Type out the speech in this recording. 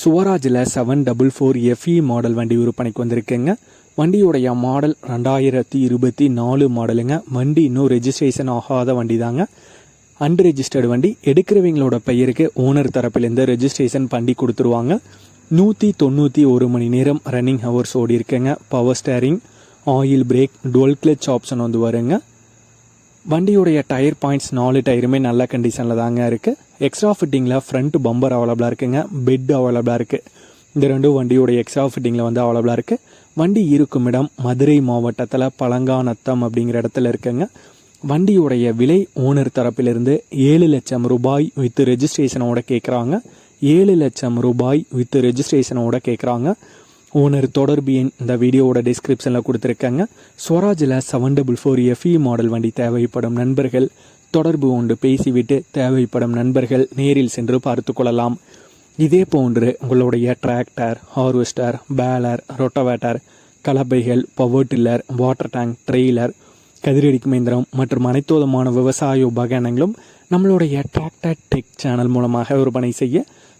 சுவராஜில் seven double four FE model வண்டி விற்பனைக்கு வந்திருக்குங்க. வண்டியுடைய மாடல் ரெண்டாயிரத்தி இருபத்தி நாலு மாடலுங்க வண்டி இன்னும் ரெஜிஸ்ட்ரேஷன் ஆகாத வண்டி தாங்க அன்ரெஜிஸ்டர்டு வண்டி. எடுக்கிறவங்களோட பெயருக்கு ஓனர் தரப்பிலேருந்து ரெஜிஸ்ட்ரேஷன் பண்ணி கொடுத்துருவாங்க. நூற்றி தொண்ணூற்றி ஒரு மணி நேரம் ரன்னிங் ஹவர்ஸ் ஓடி இருக்குங்க power steering oil brake dual clutch option வந்து வருங்க. வண்டியுடைய டயர் பாயிண்ட்ஸ் நாலு டயருமே நல்ல கண்டிஷனில் தாங்க இருக்குது எக்ஸ்ட்ரா ஃபிட்டிங்கில் ஃப்ரண்ட் பம்பர் அவைலபிளாக இருக்குங்க. பெட் அவைலபிளாக இருக்குது இந்த ரெண்டும் வண்டியோடைய எக்ஸ்ட்ரா ஃபிட்டிங்கில் வந்து அவைலபிளாக இருக்குது வண்டி இருக்கும் இடம் மதுரை மாவட்டத்தில் பழங்காநத்தம் அப்படிங்கிற இடத்துல இருக்குங்க. வண்டியுடைய விலை ஓனர் தரப்பிலிருந்து ஏழு லட்சம் ரூபாய் வித் ரெஜிஸ்ட்ரேஷனோட கேட்குறாங்க ஏழு லட்சம் ரூபாய் வித் ரெஜிஸ்ட்ரேஷனோட கேட்குறாங்க ஓனர் தொடர்பு எண் இந்த வீடியோவோட டிஸ்கிரிப்ஷனில் கொடுத்துருக்காங்க. ஸ்வராஜில் seven double four FE model வண்டி தேவைப்படும் நண்பர்கள். தொடர்பு கொண்டு பேசிவிட்டு தேவைப்படும் நண்பர்கள் நேரில் சென்று பார்த்து கொள்ளலாம். இதே போன்று உங்களுடைய tractor harvester baler rotavator கலப்பைகள் power tiller water tank trailer கதிரடிக்கும் இயந்திரம் மற்றும் அனைத்து விதமான விவசாய உபகரணங்களும் நம்மளுடைய டிராக்டர் டெக் சேனல் மூலமாக விற்பனை செய்ய